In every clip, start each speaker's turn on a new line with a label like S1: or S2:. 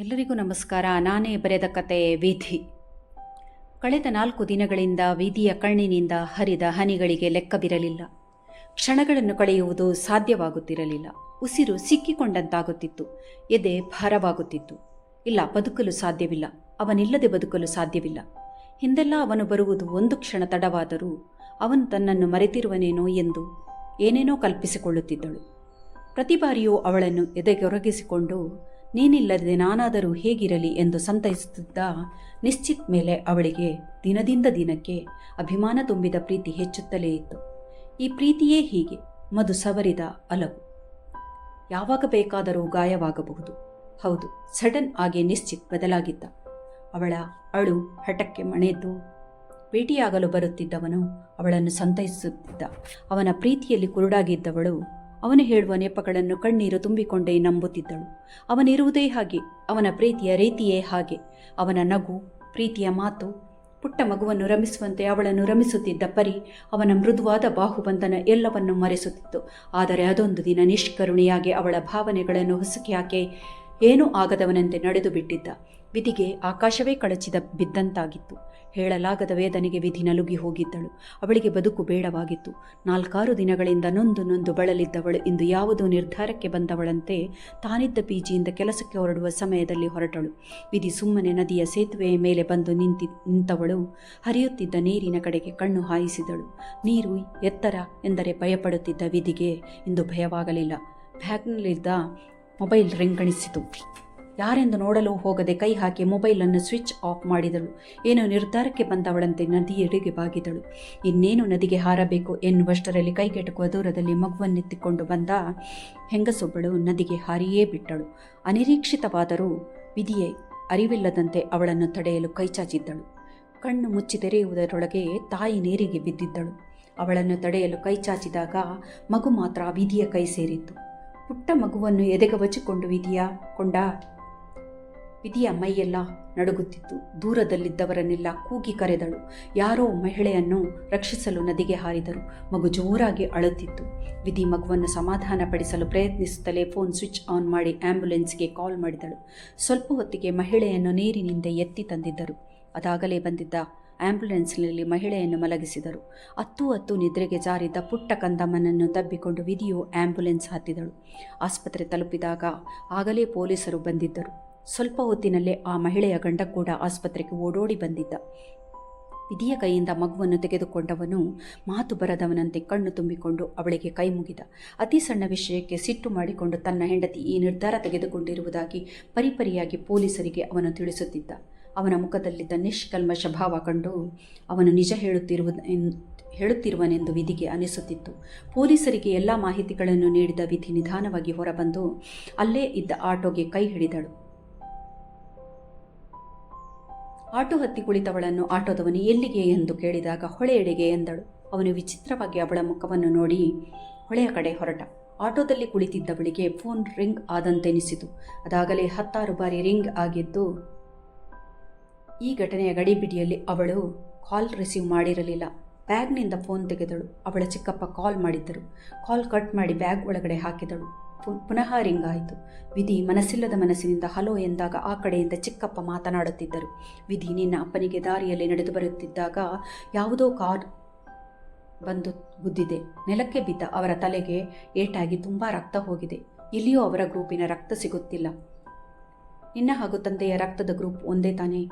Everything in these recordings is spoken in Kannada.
S1: ಎಲ್ಲರಿಗೂ ನಮಸ್ಕಾರ. ನಾನೇ ಬರೆದ ಕತೆ ವಿಧಿ. ಕಳೆದ ನಾಲ್ಕು ದಿನಗಳಿಂದ ವಿಧಿಯ ಕಣ್ಣಿನಿಂದ ಹರಿದ ಹನಿಗಳಿಗೆ ಲೆಕ್ಕವಿರಲಿಲ್ಲ. ಕ್ಷಣಗಳನ್ನು ಕಳೆಯುವುದು ಸಾಧ್ಯವಾಗುತ್ತಿರಲಿಲ್ಲ. ಉಸಿರು ಸಿಕ್ಕಿಕೊಂಡಂತಾಗುತ್ತಿತ್ತು. ಎದೆ ಭಾರವಾಗುತ್ತಿತ್ತು. ಇಲ್ಲ, ಬದುಕಲು ಸಾಧ್ಯವಿಲ್ಲ. ಅವನಿಲ್ಲದೆ ಬದುಕಲು ಸಾಧ್ಯವಿಲ್ಲ. ಹಿಂದೆಲ್ಲ ಅವನು ಬರುವುದು ಒಂದು ಕ್ಷಣ ತಡವಾದರೂ ಅವನು ತನ್ನನ್ನು ಮರೆತಿರುವನೇನೋ ಎಂದು ಏನೇನೋ ಕಲ್ಪಿಸಿಕೊಳ್ಳುತ್ತಿದ್ದಳು. ಪ್ರತಿ ಬಾರಿಯೂ ಅವಳನ್ನು ಎದೆಗೊರಗಿಸಿಕೊಂಡು ನೀನಿಲ್ಲದೆ ನಾನಾದರೂ ಹೇಗಿರಲಿ ಎಂದು ಸಂತೈಸುತ್ತಿದ್ದ ನಿಶ್ಚಿತ್ ಮೇಲೆ ಅವಳಿಗೆ ದಿನದಿಂದ ದಿನಕ್ಕೆ ಅಭಿಮಾನ ತುಂಬಿದ ಪ್ರೀತಿ ಹೆಚ್ಚುತ್ತಲೇ ಇತ್ತು. ಈ ಪ್ರೀತಿಯೇ ಹೀಗೆ, ಮಧು ಸವರಿದ ಅಲವು ಯಾವಾಗ ಬೇಕಾದರೂ ಗಾಯವಾಗಬಹುದು. ಹೌದು, ಸಡನ್ ಆಗಿ ನಿಶ್ಚಿತ್ ಬದಲಾಗಿದ್ದ. ಅವಳ ಅಳು ಹಠಕ್ಕೆ ಮಣೆದ್ದು, ಭೇಟಿಯಾಗಲು ಬರುತ್ತಿದ್ದವನು ಅವಳನ್ನು ಸಂತೈಸುತ್ತಿದ್ದ. ಅವನ ಪ್ರೀತಿಯಲ್ಲಿ ಕುರುಡಾಗಿದ್ದವಳು ಅವನು ಹೇಳುವ ನೆಪಗಳನ್ನು ಕಣ್ಣೀರು ತುಂಬಿಕೊಂಡೇ ನಂಬುತ್ತಿದ್ದಳು. ಅವನಿರುವುದೇ ಹಾಗೆ, ಅವನ ಪ್ರೀತಿಯ ರೀತಿಯೇ ಹಾಗೆ. ಅವನ ನಗು, ಪ್ರೀತಿಯ ಮಾತು, ಪುಟ್ಟ ಮಗುವನ್ನು ರಮಿಸುವಂತೆ ಅವಳನ್ನು ರಮಿಸುತ್ತಿದ್ದ ಪರಿ ಅವನ ಮೃದುವಾದ ಬಾಹುಬಂಧನ ಎಲ್ಲವನ್ನೂ ಮರೆಸುತ್ತಿತ್ತು. ಆದರೆ ಅದೊಂದು ದಿನ ನಿಷ್ಕರುಣಿಯಾಗಿ ಅವಳ ಭಾವನೆಗಳನ್ನು ಹೊಸಕಿ ಹಾಕಿ ಏನೂ ಆಗದವನಂತೆ ನಡೆದು ಬಿಟ್ಟಿದ್ದ ವಿಧಿಗೆ ಆಕಾಶವೇ ಕಳಚಿದ ಬಿದ್ದಂತಾಗಿತ್ತು. ಹೇಳಲಾಗದ ವೇದನೆಗೆ ವಿಧಿ ನಲುಗಿ ಹೋಗಿದ್ದಳು. ಅವಳಿಗೆ ಬದುಕು ಬೇಡವಾಗಿತ್ತು. ನಾಲ್ಕಾರು ದಿನಗಳಿಂದ ನೊಂದು ನೊಂದು ಬಳಲಿದ್ದವಳು ಇಂದು ಯಾವುದೋ ನಿರ್ಧಾರಕ್ಕೆ ಬಂದವಳಂತೆ ತಾನಿದ್ದ ಪಿಜಿಯಿಂದ ಕೆಲಸಕ್ಕೆ ಹೊರಡುವ ಸಮಯದಲ್ಲಿ ಹೊರಟಳು. ವಿಧಿ ಸುಮ್ಮನೆ ನದಿಯ ಸೇತುವೆಯ ಮೇಲೆ ಬಂದು ನಿಂತಿ ನಿಂತವಳು. ಹರಿಯುತ್ತಿದ್ದ ನೀರಿನ ಕಡೆಗೆ ಕಣ್ಣು ಹಾಯಿಸಿದಳು. ನೀರು ಎತ್ತರ ಎಂದರೆ ಭಯಪಡುತ್ತಿದ್ದ ವಿಧಿಗೆ ಇಂದು ಭಯವಾಗಲಿಲ್ಲ. ಬ್ಯಾಗ್ನಲ್ಲಿದ್ದ ಮೊಬೈಲ್ ರಿಂಗಣಿಸಿತು ಯಾರೆಂದು ನೋಡಲು ಹೋಗದೆ ಕೈ ಹಾಕಿ ಮೊಬೈಲನ್ನು ಸ್ವಿಚ್ ಆಫ್ ಮಾಡಿದಳು. ಏನೋ ನಿರ್ಧಾರಕ್ಕೆ ಬಂದವಳಂತೆ ನದಿಯೆಡೆಗೆ ಬಾಗಿದಳು. ಇನ್ನೇನು ನದಿಗೆ ಹಾರಬೇಕು ಎನ್ನುವಷ್ಟರಲ್ಲಿ ಕೈಗೆಟಕುವ ದೂರದಲ್ಲಿ ಮಗುವನ್ನೆತ್ತಿಕೊಂಡು ಬಂದ ಹೆಂಗಸೊಬ್ಬಳು ನದಿಗೆ ಹಾರಿಯೇ ಬಿಟ್ಟಳು. ಅನಿರೀಕ್ಷಿತವಾದರೂ ವಿಧಿಯೇ ಅರಿವಿಲ್ಲದಂತೆ ಅವಳನ್ನು ತಡೆಯಲು ಕೈಚಾಚಿದ್ದಳು ಕಣ್ಣು ಮುಚ್ಚಿ ತೆರೆಯುವುದರೊಳಗೆ ತಾಯಿ ನೀರಿಗೆ ಬಿದ್ದಿದ್ದಳು. ಅವಳನ್ನು ತಡೆಯಲು ಕೈಚಾಚಿದಾಗ ಮಗು ಮಾತ್ರ ವಿಧಿಯ ಕೈ ಸೇರಿತ್ತು. ಪುಟ್ಟ ಮಗುವನ್ನು ಎದೆಗವಚಿಕೊಂಡು ವಿಧಿಯ ಕೊಂಡ? ವಿಧಿಯ ಮೈಯೆಲ್ಲ ನಡುಗುತ್ತಿತ್ತು. ದೂರದಲ್ಲಿದ್ದವರನ್ನೆಲ್ಲ ಕೂಗಿ ಕರೆದಳು. ಯಾರೋ ಮಹಿಳೆಯನ್ನು ರಕ್ಷಿಸಲು ನದಿಗೆ ಹಾರಿದರು. ಮಗು ಜೋರಾಗಿ ಅಳುತ್ತಿತ್ತು. ವಿಧಿ ಮಗುವನ್ನು ಸಮಾಧಾನಪಡಿಸಲು ಪ್ರಯತ್ನಿಸುತ್ತಲೇ ಫೋನ್ ಸ್ವಿಚ್ ಆನ್ ಮಾಡಿ ಆಂಬ್ಯುಲೆನ್ಸ್ಗೆ ಕಾಲ್ ಮಾಡಿದಳು. ಸ್ವಲ್ಪ ಹೊತ್ತಿಗೆ ಮಹಿಳೆಯನ್ನು ನೀರಿನಿಂದ ಎತ್ತಿ ತಂದಿದ್ದರು. ಅದಾಗಲೇ ಬಂದಿದ್ದ ಆಂಬ್ಯುಲೆನ್ಸ್ನಲ್ಲಿ ಮಹಿಳೆಯನ್ನು ಮಲಗಿಸಿದರು. ಹತ್ತು ಹತ್ತು ನಿದ್ರೆಗೆ ಜಾರಿದ್ದ ಪುಟ್ಟ ಕಂದಮ್ಮನನ್ನು ತಬ್ಬಿಕೊಂಡು ವಿಧಿಯು ಆಂಬ್ಯುಲೆನ್ಸ್ ಹತ್ತಿದಳು. ಆಸ್ಪತ್ರೆ ತಲುಪಿದಾಗ ಆಗಲೇ ಪೊಲೀಸರು ಬಂದಿದ್ದರು. ಸ್ವಲ್ಪ ಹೊತ್ತಿನಲ್ಲೇ ಆ ಮಹಿಳೆಯ ಗಂಡ ಕೂಡ ಆಸ್ಪತ್ರೆಗೆ ಓಡೋಡಿ ಬಂದಿದ್ದ. ವಿಧಿಯ ಕೈಯಿಂದ ಮಗುವನ್ನು ತೆಗೆದುಕೊಂಡವನು ಮಾತು ಬರದವನಂತೆ ಕಣ್ಣು ತುಂಬಿಕೊಂಡು ಅವಳಿಗೆ ಕೈ ಮುಗಿದ. ಅತಿ ಸಣ್ಣ ವಿಷಯಕ್ಕೆ ಸಿಟ್ಟು ಮಾಡಿಕೊಂಡು ತನ್ನ ಹೆಂಡತಿ ಈ ನಿರ್ಧಾರ ತೆಗೆದುಕೊಂಡಿರುವುದಾಗಿ ಪರಿಪರಿಯಾಗಿ ಪೊಲೀಸರಿಗೆ ಅವನು ತಿಳಿಸುತ್ತಿದ್ದ. ಅವನ ಮುಖದಲ್ಲಿದ್ದ ನಿಷ್ಕಲ್ಮಶ ಭಾವ ಕಂಡು ಅವನು ನಿಜ ಹೇಳುತ್ತಿರುವ ಹೇಳುತ್ತಿರುವನೆಂದು ವಿಧಿಗೆ ಅನಿಸುತ್ತಿತ್ತು. ಪೊಲೀಸರಿಗೆ ಎಲ್ಲ ಮಾಹಿತಿಗಳನ್ನು ನೀಡಿದ ವಿಧಿ ನಿಧಾನವಾಗಿ ಹೊರಬಂದು ಅಲ್ಲೇ ಇದ್ದ ಆಟೋಗೆ ಕೈ ಹಿಡಿದಳು. ಆಟೋ ಹತ್ತಿ ಕುಳಿತವಳನ್ನು ಆಟೋದವನು ಎಲ್ಲಿಗೆ ಎಂದು ಕೇಳಿದಾಗ ಹೊಳೆಯೆಡೆಗೆ ಎಂದಳು. ಅವನು ವಿಚಿತ್ರವಾಗಿ ಅವಳ ಮುಖವನ್ನು ನೋಡಿ ಹೊಳೆಯ ಕಡೆ ಹೊರಟ. ಆಟೋದಲ್ಲಿ ಕುಳಿತಿದ್ದವಳಿಗೆ ಫೋನ್ ರಿಂಗ್ ಆದಂತೆನಿಸಿತು. ಅದಾಗಲೇ ಹತ್ತಾರು ಬಾರಿ ರಿಂಗ್ ಆಗಿದ್ದು, ಈ ಘಟನೆಯ ಗಡಿಬಿಡಿಯಲ್ಲಿ ಅವಳು ಕಾಲ್ ರಿಸೀವ್ ಮಾಡಿರಲಿಲ್ಲ. ಬ್ಯಾಗ್ನಿಂದ ಫೋನ್ ತೆಗೆದಳು. ಅವಳ ಚಿಕ್ಕಪ್ಪ ಕಾಲ್ ಮಾಡಿದ್ದರು. ಕಾಲ್ ಕಟ್ ಮಾಡಿ ಬ್ಯಾಗ್ ಒಳಗಡೆ ಹಾಕಿದಳು. ಪುನಃ ರಿಂಗಾಯಿತು. ವಿಧಿ ಮನಸ್ಸಿಲ್ಲದ ಮನಸ್ಸಿನಿಂದ ಹಲೋ ಎಂದಾಗ ಆ ಕಡೆಯಿಂದ ಚಿಕ್ಕಪ್ಪ ಮಾತನಾಡುತ್ತಿದ್ದರು. ವಿಧಿ, ನಿನ್ನ ಅಪ್ಪನಿಗೆ ದಾರಿಯಲ್ಲಿ ನಡೆದು ಬರುತ್ತಿದ್ದಾಗ ಯಾವುದೋ ಕಾರ್ ಬಂದು ಗುದ್ದಿದೆ. ನೆಲಕ್ಕೆ ಬಿದ್ದ ಅವರ ತಲೆಗೆ ಏಟಾಗಿ ತುಂಬ ರಕ್ತ ಹೋಗಿದೆ. ಇಲ್ಲಿಯೂ ಅವರ ಗ್ರೂಪಿನ ರಕ್ತ ಸಿಗುತ್ತಿಲ್ಲ. ನಿನ್ನ ಹಾಗೂ ತಂದೆಯ ರಕ್ತದ ಗ್ರೂಪ್ ಒಂದೇ ತಾನೇ?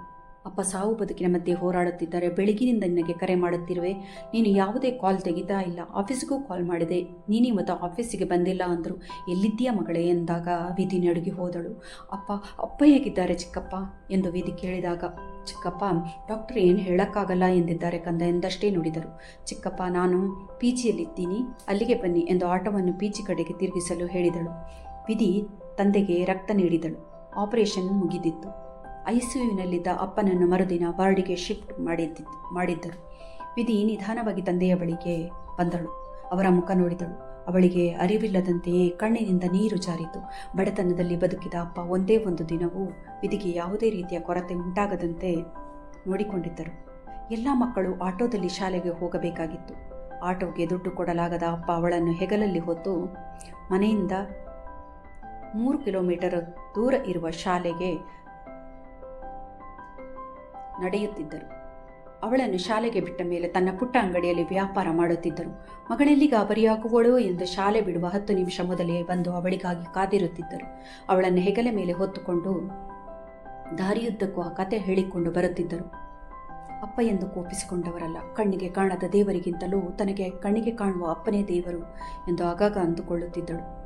S1: ಅಪ್ಪ ಸಾವು ಬದುಕಿನ ಮಧ್ಯೆ ಹೋರಾಡುತ್ತಿದ್ದಾರೆ. ಬೆಳಗಿನಿಂದ ನಿನಗೆ ಕರೆ ಮಾಡುತ್ತಿರುವೆ. ನೀನು ಯಾವುದೇ ಕಾಲ್ ತೆಗಿತಾ ಇಲ್ಲ. ಆಫೀಸ್ಗೂ ಕಾಲ್ ಮಾಡಿದೆ. ನೀನಿವತ್ತು ಆಫೀಸಿಗೆ ಬಂದಿಲ್ಲ ಅಂದರು. ಎಲ್ಲಿದ್ದೀಯಾ ಮಗಳೇ ಎಂದಾಗ ವಿಧಿ ನಡುಗಿ ಹೋದಳು. ಅಪ್ಪ ಅಪ್ಪ ಹೇಗಿದ್ದಾರೆ ಚಿಕ್ಕಪ್ಪ? ಎಂದು ವಿಧಿ ಕೇಳಿದಾಗ, ಚಿಕ್ಕಪ್ಪ, ಡಾಕ್ಟರ್ ಏನು ಹೇಳೋಕ್ಕಾಗಲ್ಲ ಎಂದಿದ್ದಾರೆ ಕಂದ ಎಂದಷ್ಟೇ ನುಡಿದರು. ಚಿಕ್ಕಪ್ಪ, ನಾನು ಪಿ ಜಿಯಲ್ಲಿದ್ದೀನಿ. ಅಲ್ಲಿಗೆ ಬನ್ನಿ ಎಂದು ಆಟೋವನ್ನು ಪಿ ಜಿ ಕಡೆಗೆ ತಿರುಗಿಸಲು ಹೇಳಿದಳು. ವಿಧಿ ತಂದೆಗೆ ರಕ್ತ ನೀಡಿದಳು. ಆಪರೇಷನ್ ಮುಗಿದಿತ್ತು. ಐಸಿಯುವಿನಲ್ಲಿದ್ದ ಅಪ್ಪನನ್ನು ಮರುದಿನ ವಾರ್ಡಿಗೆ ಶಿಫ್ಟ್ ಮಾಡಿದ್ದ, ಮಾಡಿದ್ದರು. ವಿಧಿ ನಿಧಾನವಾಗಿ ತಂದೆಯ ಬಳಿಗೆ ಬಂದಳು. ಅವರ ಮುಖ ನೋಡಿದಳು. ಅವಳಿಗೆ ಅರಿವಿಲ್ಲದಂತೆಯೇ ಕಣ್ಣಿನಿಂದ ನೀರು ಜಾರಿತು. ಬಡತನದಲ್ಲಿ ಬದುಕಿದ ಅಪ್ಪ ಒಂದೇ ಒಂದು ದಿನವೂ ವಿಧಿಗೆ ಯಾವುದೇ ರೀತಿಯ ಕೊರತೆ ಉಂಟಾಗದಂತೆ ನೋಡಿಕೊಂಡಿದ್ದರು. ಎಲ್ಲ ಮಕ್ಕಳು ಆಟೋದಲ್ಲಿ ಶಾಲೆಗೆ ಹೋಗಬೇಕಾಗಿತ್ತು. ಆಟೋಗೆ ದುಡ್ಡು ಕೊಡಲಾಗದ ಅಪ್ಪ ಅವಳನ್ನು ಹೆಗಲಲ್ಲಿ ಹೊತ್ತು ಮನೆಯಿಂದ ಮೂರು ಕಿಲೋಮೀಟರ್ ದೂರ ಇರುವ ಶಾಲೆಗೆ ನಡೆಯುತ್ತಿದ್ದರು. ಅವಳನ್ನು ಶಾಲೆಗೆ ಬಿಟ್ಟ ಮೇಲೆ ತನ್ನ ಪುಟ್ಟ ಅಂಗಡಿಯಲ್ಲಿ ವ್ಯಾಪಾರ ಮಾಡುತ್ತಿದ್ದರು. ಮಗಳೆಲ್ಲಿ ಗಾಬರಿಯಾಗುವಳೋ ಎಂದು ಶಾಲೆ ಬಿಡುವ ಹತ್ತು ನಿಮಿಷ ಮೊದಲೇ ಬಂದು ಅವಳಿಗಾಗಿ ಕಾದಿರುತ್ತಿದ್ದರು. ಅವಳನ್ನು ಹೆಗಲ ಮೇಲೆ ಹೊತ್ತುಕೊಂಡು ದಾರಿಯುದ್ದಕ್ಕೂ ಆ ಕತೆ ಹೇಳಿಕೊಂಡು ಬರುತ್ತಿದ್ದರು. ಅಪ್ಪ ಎಂದು ಕೋಪಿಸಿಕೊಂಡವರಲ್ಲ, ಕಣ್ಣಿಗೆ ಕಾಣದ ದೇವರಿಗಿಂತಲೂ ತನಗೆ ಕಣ್ಣಿಗೆ ಕಾಣುವ ಅಪ್ಪನೇ ದೇವರು ಎಂದು ಆಗಾಗ ಅಂದುಕೊಳ್ಳುತ್ತಿದ್ದಳು.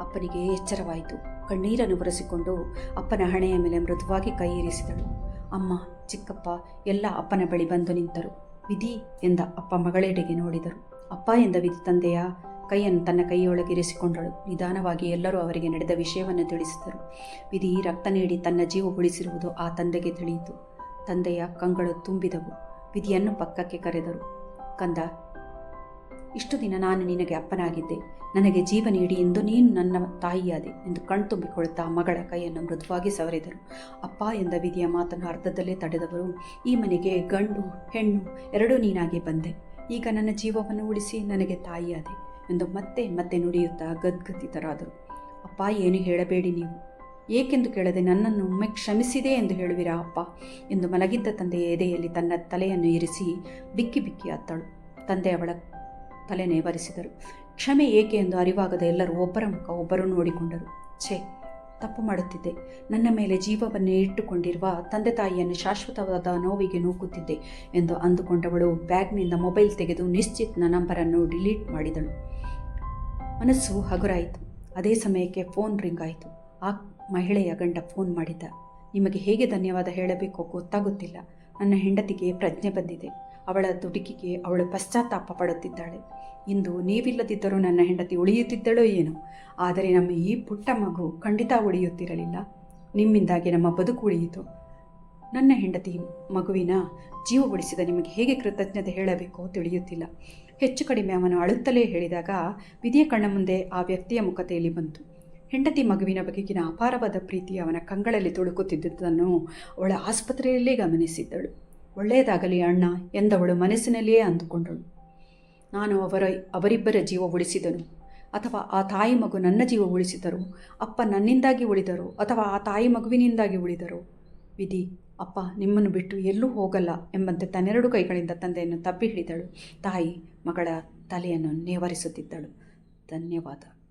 S1: ಅಪ್ಪನಿಗೆ ಎಚ್ಚರವಾಯಿತು. ಕಣ್ಣೀರನ್ನು ಬರೆಸಿಕೊಂಡು ಅಪ್ಪನ ಹಣೆಯ ಮೇಲೆ ಮೃದುವಾಗಿ ಕೈ ಇರಿಸಿದಳು. ಅಮ್ಮ, ಚಿಕ್ಕಪ್ಪ, ಎಲ್ಲ ಅಪ್ಪನ ಬಳಿ ಬಂದು ನಿಂತರು. ವಿಧಿ ಎಂದ ಅಪ್ಪ ಮಗಳೆಡೆಗೆ ನೋಡಿದರು. ಅಪ್ಪ ಎಂದ ವಿಧಿ ತಂದೆಯ ಕೈಯನ್ನು ತನ್ನ ಕೈಯೊಳಗಿರಿಸಿಕೊಂಡಳು ನಿಧಾನವಾಗಿ ಎಲ್ಲರೂ ಅವರಿಗೆ ನಡೆದ ವಿಷಯವನ್ನು ತಿಳಿಸಿದರು. ವಿಧಿ ರಕ್ತ ನೀಡಿ ತನ್ನ ಜೀವ ಉಳಿಸಿರುವುದು ಆ ತಂದೆಗೆ ತಿಳಿಯಿತು. ತಂದೆಯ ಕಂಗಳು ತುಂಬಿದವು. ವಿಧಿಯನ್ನು ಪಕ್ಕಕ್ಕೆ ಕರೆದರು. ಕಂದ ಇಷ್ಟು ದಿನ ನಾನು ನಿನಗೆ ಅಪ್ಪನಾಗಿದ್ದೆ. ನನಗೆ ಜೀವ ನೀಡಿ ಎಂದು ನೀನು ನನ್ನ ತಾಯಿಯಾದೆ ಎಂದು ಕಣ್ತುಂಬಿಕೊಳ್ಳುತ್ತಾ ಮಗಳ ಕೈಯನ್ನು ಮೃದುವಾಗಿ ಸವರಿದರು. ಅಪ್ಪ ಎಂದ ವಿಧಿಯ ಮಾತನ್ನು ಅರ್ಧದಲ್ಲೇ ತಡೆದವರು, ಈ ಮನೆಗೆ ಗಂಡು, ಹೆಣ್ಣು ಎರಡೂ ನೀನಾಗಿ ಬಂದೆ. ಈಗ ನನ್ನ ಜೀವವನ್ನು ಉಳಿಸಿ ನನಗೆ ತಾಯಿಯಾದೆ ಎಂದು ಮತ್ತೆ ಮತ್ತೆ ನುಡಿಯುತ್ತಾ ಗದ್ಗದಿತರಾದರು. ಅಪ್ಪ, ಏನು ಹೇಳಬೇಡಿ ನೀವು. ಏಕೆಂದು ಕೇಳದೆ ನನ್ನನ್ನು ಒಮ್ಮೆ ಕ್ಷಮಿಸಿದೆ ಎಂದು ಹೇಳುವಿರಾ ಅಪ್ಪ ಎಂದು ಮಲಗಿದ್ದ ತಂದೆಯ ಎದೆಯಲ್ಲಿ ತನ್ನ ತಲೆಯನ್ನು ಇರಿಸಿ ಬಿಕ್ಕಿ ಬಿಕ್ಕಿ ಅತ್ತಳು. ತಂದೆ ಅವಳ ತಲೆ ನೇವರಿಸಿದರು. ಕ್ಷಮೆ ಏಕೆ ಎಂದು ಅರಿವಾಗದ ಎಲ್ಲರೂ ಒಬ್ಬರ ಮುಖ ಒಬ್ಬರು ನೋಡಿಕೊಂಡರು. ಛೇ, ತಪ್ಪು ಮಾಡುತ್ತಿದ್ದೆ. ನನ್ನ ಮೇಲೆ ಜೀವವನ್ನೇ ಇಟ್ಟುಕೊಂಡಿರುವ ತಂದೆ ತಾಯಿಯನ್ನು ಶಾಶ್ವತವಾದ ನೋವಿಗೆ ನೂಕುತ್ತಿದ್ದೆ ಎಂದು ಅಂದುಕೊಂಡವಳು ಬ್ಯಾಗ್ನಿಂದ ಮೊಬೈಲ್ ತೆಗೆದು ನಿಶ್ಚಿತ್ನ ನಂಬರನ್ನು ಡಿಲೀಟ್ ಮಾಡಿದಳು. ಮನಸ್ಸು ಹಗುರಾಯಿತು. ಅದೇ ಸಮಯಕ್ಕೆ ಫೋನ್ ರಿಂಗ್ ಆಯಿತು. ಆ ಮಹಿಳೆಯ ಗಂಡ ಫೋನ್ ಮಾಡಿದ್ದ. ನಿಮಗೆ ಹೇಗೆ ಧನ್ಯವಾದ ಹೇಳಬೇಕೋ ಗೊತ್ತಾಗುತ್ತಿಲ್ಲ. ನನ್ನ ಹೆಂಡತಿಗೆ ಪ್ರಜ್ಞೆ ಬಂದಿದೆ. ಅವಳ ದುಡುಕಿಗೆ ಅವಳು ಪಶ್ಚಾತ್ತಾಪ ಪಡುತ್ತಿದ್ದಾಳೆ. ಇಂದು ನೀವಿಲ್ಲದಿದ್ದರೂ ನನ್ನ ಹೆಂಡತಿ ಉಳಿಯುತ್ತಿದ್ದಳೋ ಏನೋ. ಆದರೆ ನಮ್ಮ ಈ ಪುಟ್ಟ ಮಗು ಖಂಡಿತ ಉಳಿಯುತ್ತಿರಲಿಲ್ಲ. ನಿಮ್ಮಿಂದಾಗಿ ನಮ್ಮ ಬದುಕು ಉಳಿಯಿತು. ನನ್ನ ಹೆಂಡತಿ ಮಗುವಿನ ಜೀವ ಉಳಿಸಿದ ನಿಮಗೆ ಹೇಗೆ ಕೃತಜ್ಞತೆ ಹೇಳಬೇಕು ತಿಳಿಯುತ್ತಿಲ್ಲ. ಹೆಚ್ಚು ಕಡಿಮೆ ಅವನು ಅಳುತ್ತಲೇ ಹೇಳಿದಾಗ ವಿಧಿಯ ಕಣ್ಣ ಮುಂದೆ ಆ ವ್ಯಕ್ತಿಯ ಮುಖತೆಯಲ್ಲಿ ಬಂತು. ಹೆಂಡತಿ ಮಗುವಿನ ಬಗೆಗಿನ ಅಪಾರವಾದ ಪ್ರೀತಿ ಅವನ ಕಂಗಳಲ್ಲಿ ತುಳುಕುತ್ತಿದ್ದುದನ್ನು ಅವಳ ಆಸ್ಪತ್ರೆಯಲ್ಲೇ ಗಮನಿಸಿದ್ದಳು. ಒಳ್ಳೆಯದಾಗಲಿ ಅಣ್ಣ ಎಂದವಳು ಮನಸ್ಸಿನಲ್ಲಿಯೇ ಅಂದುಕೊಂಡಳು. ನಾನು ಅವರ, ಅವರಿಬ್ಬರ ಜೀವ ಉಳಿಸಿದನು. ಅಥವಾ ಆ ತಾಯಿ ಮಗು ನನ್ನ ಜೀವ ಉಳಿಸಿದರು, ಅಪ್ಪ ನನ್ನಿಂದಾಗಿ ಉಳಿದರು, ಅಥವಾ ಆ ತಾಯಿ ಮಗುವಿನಿಂದಾಗಿ ಉಳಿದರು. ವಿಧಿ, ಅಪ್ಪ ನಿಮ್ಮನ್ನು ಬಿಟ್ಟು ಎಲ್ಲೂ ಹೋಗಲ್ಲ ಎಂಬಂತೆ ತನ್ನೆರಡು ಕೈಗಳಿಂದ ತಂದೆಯನ್ನು ತಬ್ಬಿ ಹಿಡಿದಳು ತಾಯಿ, ಮಗಳ ತಲೆಯನ್ನು ನೇವರಿಸುತ್ತಿದ್ದಳು. ಧನ್ಯವಾದ.